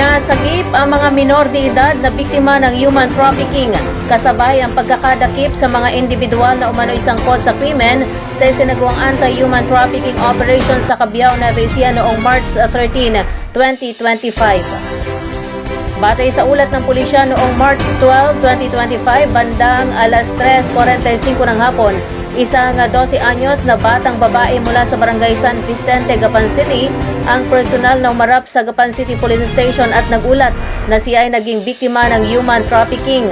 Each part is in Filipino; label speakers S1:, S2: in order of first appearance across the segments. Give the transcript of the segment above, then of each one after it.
S1: Nasagip ang mga minor de edad na biktima ng human trafficking kasabay ang pagkakadakip sa mga individual na umano'y sangkot sa krimen sa isinagawang anti-human trafficking operation sa Cabiao, Nueva noong March 13, 2025. Batay sa ulat ng pulisya noong March 12, 2025, bandang alas 3.45 ng hapon, isang 12 anyos na batang babae mula sa barangay San Vicente, Gapan City, ang personal na umarap sa Gapan City Police Station at nagulat na siya ay naging biktima ng human trafficking.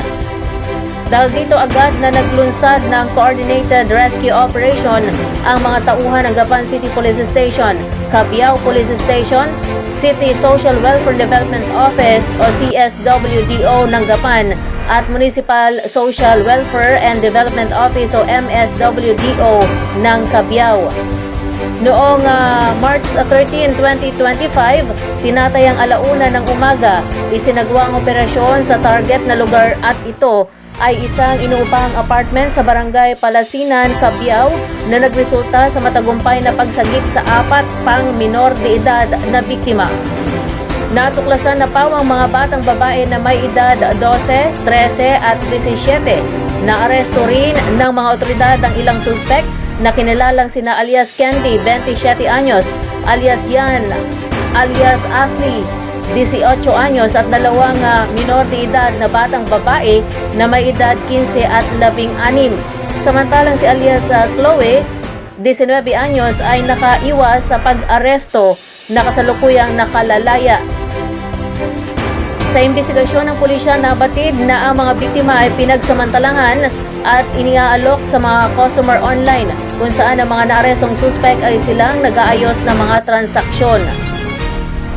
S1: Dahil dito agad na naglunsad ng coordinated rescue operation ang mga tauhan ng Gapan City Police Station, Cabiao Police Station, City Social Welfare Development Office o CSWDO ng Gapan at Municipal Social Welfare and Development Office o MSWDO ng Cabiao. Noong ah, March 13, 2025, tinatayang alauna ng umaga, isinagawa ang operasyon sa target na lugar at ito ay isang inuupahang apartment sa barangay Palasinan, Cabiao na nagresulta sa matagumpay na pagsagip sa apat pang minor de edad na biktima. Natuklasan na pawang mga batang babae na may edad 12, 13 at 17. Naaresto rin ng mga otoridad ang ilang suspek na kinilalang sina alias Candy, 27 anyos, alias Yan, alias Ashley, 18 anyos at dalawang ah, minor de edad na batang babae na may edad 15 at 16. Samantalang si alias ah, Chloe, 19 anyos ay nakaiwas sa pag-aresto na kasalukuyang nakalalaya. Sa imbestigasyon ng pulisya nabatid na ang mga biktima ay pinagsamantalangan at iniaalok sa mga customer online kung saan ang mga naarestong suspect ay silang nag-aayos ng mga transaksyon.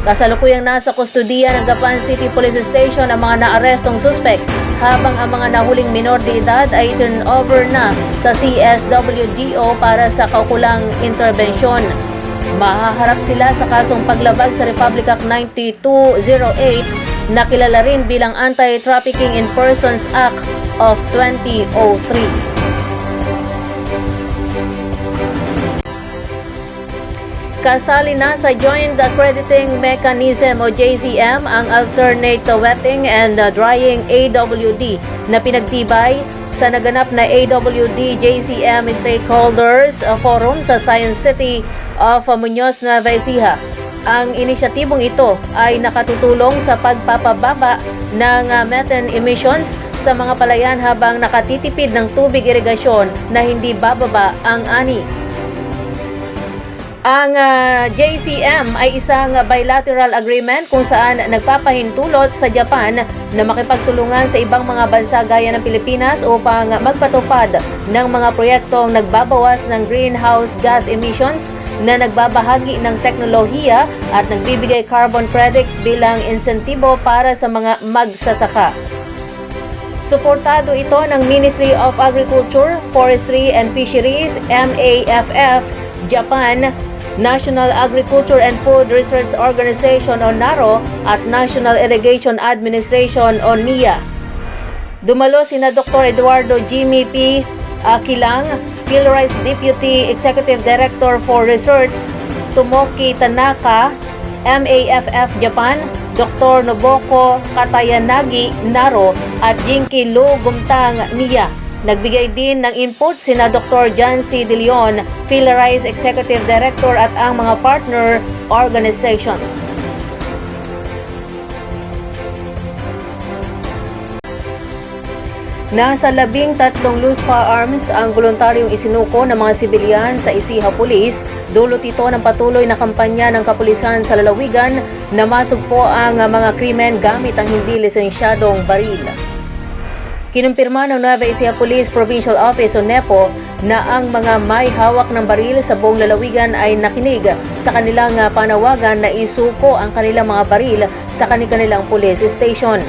S1: Kasalukuyang nasa kustudiya ng Gapan City Police Station ang mga naarestong suspect habang ang mga nahuling minor de edad ay turn over na sa CSWDO para sa kaukulang interbensyon. Mahaharap sila sa kasong paglabag sa Republic Act 9208 na kilala rin bilang Anti-Trafficking in Persons Act of 2003. Kasali na sa Joint Accrediting Mechanism o JCM ang Alternate Wetting and Drying AWD na pinagtibay sa naganap na AWD JCM Stakeholders Forum sa Science City of Muñoz, Nueva Ecija. Ang inisyatibong ito ay nakatutulong sa pagpapababa ng uh, methane emissions sa mga palayan habang nakatitipid ng tubig irigasyon na hindi bababa ang ani. Ang ah, JCM ay isang bilateral agreement kung saan nagpapahintulot sa Japan na makipagtulungan sa ibang mga bansa gaya ng Pilipinas upang magpatupad ng mga proyektong nagbabawas ng greenhouse gas emissions na nagbabahagi ng teknolohiya at nagbibigay carbon credits bilang insentibo para sa mga magsasaka. Suportado ito ng Ministry of Agriculture, Forestry and Fisheries, MAFF, Japan, National Agriculture and Food Research Organization o NARO at National Irrigation Administration o NIA. Dumalo sina Dr. Eduardo Jimmy P. Akilang, PhilRice Deputy Executive Director for Research, Tomoki Tanaka, MAFF Japan, Dr. Noboko Katayanagi Naro at Jinky Lu Gumtang Nia. Nagbigay din ng input sina Dr. John C. De Leon, PhilRice Executive Director at ang mga partner organizations. Nasa labing tatlong loose firearms ang voluntaryong isinuko ng mga sibilyan sa Isiha Police. Dulot ito ng patuloy na kampanya ng kapulisan sa lalawigan na masugpo ang mga krimen gamit ang hindi lisensyadong baril. Kinumpirma ng Nueva Ecija Police Provincial Office o NEPO na ang mga may hawak ng baril sa buong lalawigan ay nakinig sa kanilang ah, panawagan na isuko ang kanilang mga baril sa kanilang police station.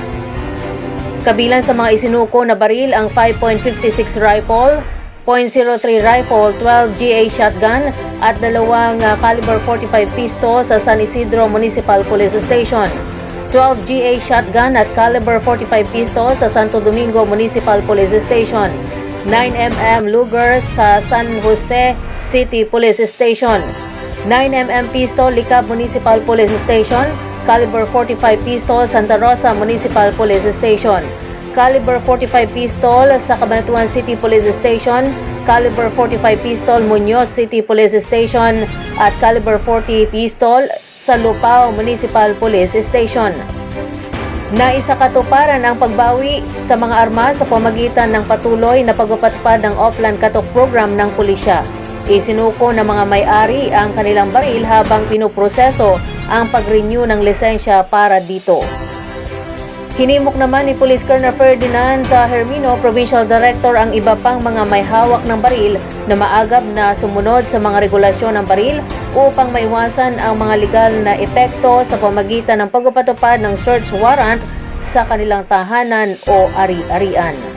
S1: Kabilang sa mga isinuko na baril ang 5.56 rifle, .03 rifle, 12 GA shotgun at dalawang ah, caliber 45 pistol sa San Isidro Municipal Police Station. 12 GA shotgun at caliber 45 pistol sa Santo Domingo Municipal Police Station. 9mm Luger sa San Jose City Police Station. 9mm pistol Likab Municipal Police Station, Caliber 45 pistol Santa Rosa Municipal Police Station, Caliber 45 pistol sa Cabanatuan City Police Station, Caliber 45 pistol Muñoz City Police Station at Caliber 40 pistol sa Lupao Municipal Police Station. Naisakatuparan ang pagbawi sa mga armas sa pamagitan ng patuloy na pagpapatupad ng offline katok program ng pulisya. Isinuko ng mga may-ari ang kanilang baril habang pinuproseso ang pag-renew ng lisensya para dito. Hinimok naman ni Police Colonel Ferdinand Hermino, Provincial Director, ang iba pang mga may hawak ng baril na maagap na sumunod sa mga regulasyon ng baril upang maiwasan ang mga legal na epekto sa pamagitan ng pagpapatupad ng search warrant sa kanilang tahanan o ari-arian.